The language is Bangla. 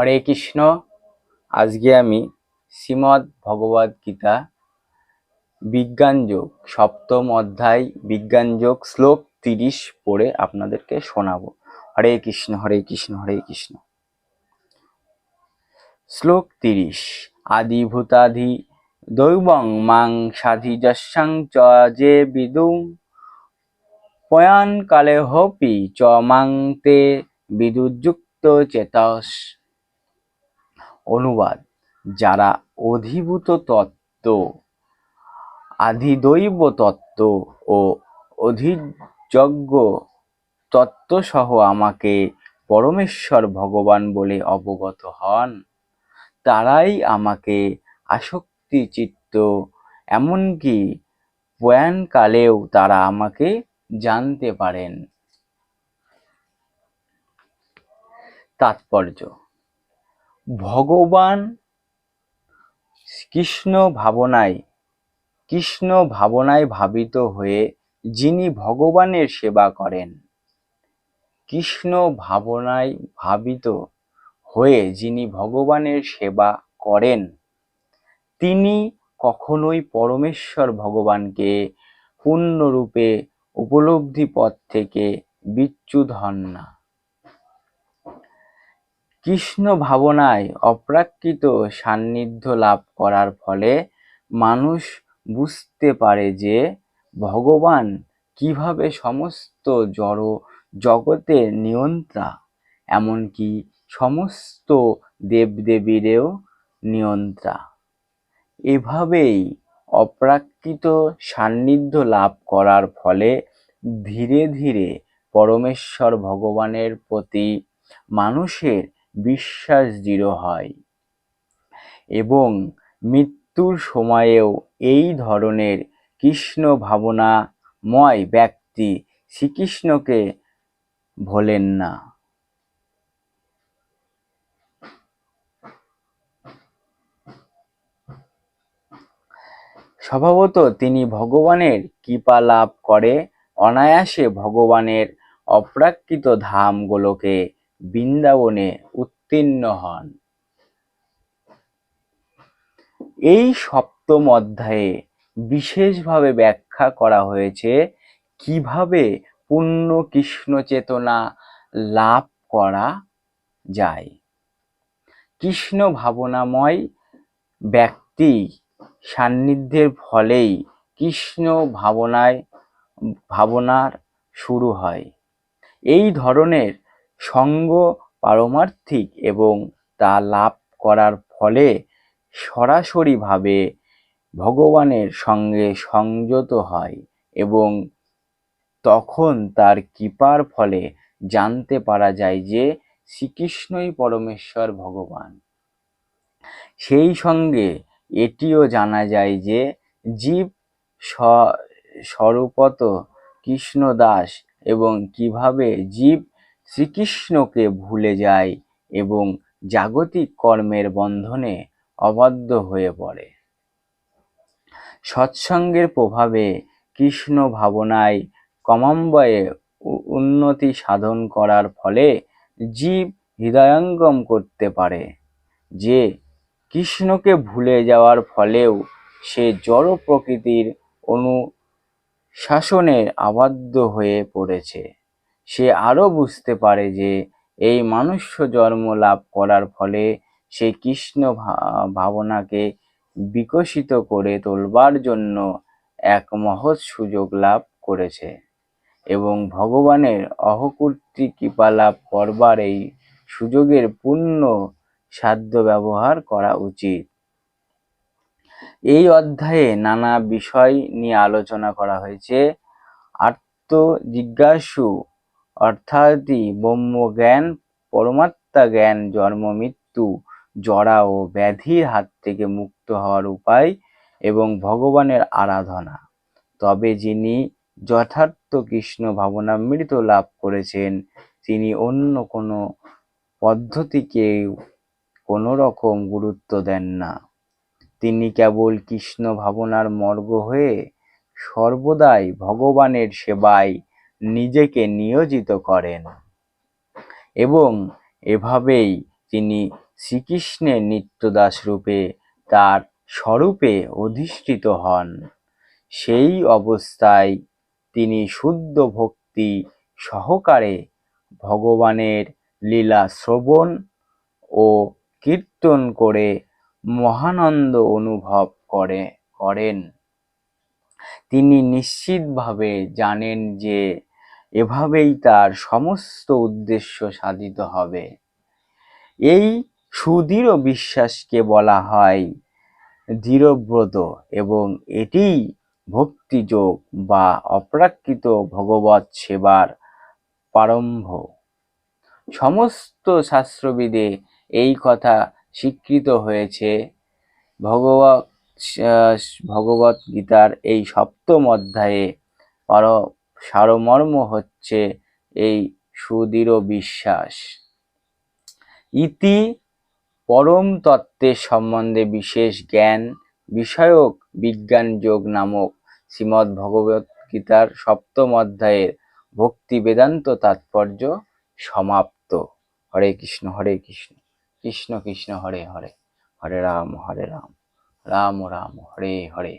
হরে কৃষ্ণ। আজকে আমি শ্রীমদ্ ভগবদ গীতা বিজ্ঞান যোগ, সপ্তম অধ্যায় বিজ্ঞান যোগ, শ্লোক তিরিশ পড়ে আপনাদেরকে শোনাবো। হরে কৃষ্ণ হরে কৃষ্ণ হরে কৃষ্ণ। শ্লোক তিরিশ, আদিভূতাধি দৈবং মাং সাধি যশাং চ যে বিদুং পয়ান কালে হপি চ মাং তে বিদুযুক্ত চেতস। অনুবাদ। যারা অধিভূত তত্ত্ব, আধিদৈব তত্ত্ব ও অধিযজ্ঞ তত্ত্বসহ আমাকে পরমেশ্বর ভগবান বলে অবগত হন, তারাই আমাকে আসক্তি, চিত্ত, এমনকি প্রয়াণকালেও তারা আমাকে জানতে পারেন। তাৎপর্য ভগবান কৃষ্ণ ভাবনায় কৃষ্ণ ভাবনায় ভাবিত হয়ে যিনি ভগবানের সেবা করেন, কৃষ্ণ ভাবনায় ভাবিত হয়ে যিনি ভগবানের সেবা করেন, তিনি কখনোই পরমেশ্বর ভগবানকে পূর্ণরূপে উপলব্ধি পথ থেকে বিচ্যুত হন না। কৃষ্ণ ভাবনায় অপ্রাকৃত সান্নিধ্য লাভ করার ফলে মানুষ বুঝতে পারে যে ভগবান কীভাবে সমস্ত জড়, জগতের নিয়ন্ত্রা, এমনকি সমস্ত দেবদেবীরেও নিয়ন্ত্রা। এভাবেই অপ্রাকৃত সান্নিধ্য লাভ করার ফলে ধীরে ধীরে পরমেশ্বর ভগবানের প্রতি মানুষের বিশ্বাস দৃঢ় হয়। এবং মৃত্যুর সময়েও এই ধরনের কৃষ্ণ ভাবনাময় ব্যক্তি শ্রীকৃষ্ণকে ভোলেন না। স্বভাবত তিনি ভগবানের কৃপা লাভ করে, অনায়াসে ভগবানের অপ্রাকৃত ধাম গোলকে বৃন্দাবনে উত্তীর্ণ হন। এই সপ্তম অধ্যায়ে বিশেষভাবে ব্যাখ্যা করা হয়েছে কীভাবে পূর্ণ কৃষ্ণ চেতনা লাভ করা যায়। কৃষ্ণ ভাবনাময় ব্যক্তি সান্নিধ্যের ফলেই কৃষ্ণ ভাবনায়, ভাবনার শুরু হয়। এই ধরনের সঙ্গ পারমার্থিক এবং তা লাভ করার ফলে সরাসরিভাবে ভগবানের সঙ্গে সংযত হয় এবং তখন তার কৃপার ফলে জানতে পারা যায় যে শ্রীকৃষ্ণই পরমেশ্বর ভগবান। সেই সঙ্গে এটিও জানা যায় যে জীব স্বরূপত কৃষ্ণদাস এবং কীভাবে জীব শ্রীকৃষ্ণকে ভুলে যায় এবং জাগতিক কর্মের বন্ধনে অবাধ্য হয়ে পড়ে। সৎসঙ্গের প্রভাবে কৃষ্ণ ভাবনায় ক্রমান্বয়ে উন্নতি সাধন করার ফলে জীব হৃদয়ঙ্গম করতে পারে, যে কৃষ্ণকে ভুলে যাওয়ার ফলেও সে জড় প্রকৃতির অনুশাসনে আবদ্ধ হয়ে পড়েছে। সে আরও বুঝতে পারে যে এই মানুষ্য জন্ম লাভ করার ফলে সে কৃষ্ণ ভাবনাকে বিকশিত করে তোলবার জন্য এক মহৎ সুযোগ লাভ করেছে এবং ভগবানের অহকূর্তি কৃপা লাভ করবার এই সুযোগের পূর্ণ সাধ্য ব্যবহার করা উচিত। এই অধ্যায়ে নানা বিষয় নিয়ে আলোচনা করা হয়েছে। আত্মজিজ্ঞাসু অর্থাৎই ব্রহ্মজ্ঞান, পরমাত্মা জ্ঞান, জন্ম, মৃত্যু জড়া ও ব্যাধির হাত থেকে মুক্ত হওয়ার উপায় এবং ভগবানের আরাধনা। তবে যিনি যথার্থ কৃষ্ণ ভাবনামৃত লাভ করেছেন, তিনি অন্য কোনো পদ্ধতিকে কোনো রকম গুরুত্ব দেন না। তিনি কেবল কৃষ্ণ ভাবনার মর্গ হয়ে সর্বদাই ভগবানের সেবায় নিজেকে নিয়োজিত করেন। এবং এভাবেই তিনি শ্রীকৃষ্ণের নিত্যদাস রূপে তার স্বরূপে অধিষ্ঠিত হন। সেই অবস্থায় তিনি শুদ্ধ ভক্তি সহকারে ভগবানের লীলা শ্রবণ ও কীর্তন করে মহানন্দ অনুভব করে, করেন। তিনি নিশ্চিতভাবে জানেন যে এভাবেই তার সমস্ত উদ্দেশ্য সাধিত হবে। এই সুদৃঢ় বিশ্বাসকে বলা হয় দৃঢ়ব্রত এবং এটি ভক্তিযোগ বা অপ্রাকৃত ভগবত সেবার প্রারম্ভ। সমস্ত শাস্ত্রবিদে এই কথা স্বীকৃত হয়েছে। ভগবত ভগবত গীতার এই সপ্তম অধ্যায়ে পর সারমর্ম হচ্ছে এই সুদৃঢ় বিশ্বাস। ইতি পরম তত্ত্বের সম্বন্ধে বিশেষ জ্ঞান বিষয়ক বিজ্ঞান যোগ নামক শ্রীমদ্ ভগবত গীতার সপ্তম অধ্যায়ের ভক্তি বেদান্ত তাৎপর্য সমাপ্ত। হরে কৃষ্ণ হরে কৃষ্ণ কৃষ্ণ কৃষ্ণ, হরে হরে হরে রাম হরে রাম রাম রাম, হরে হরে।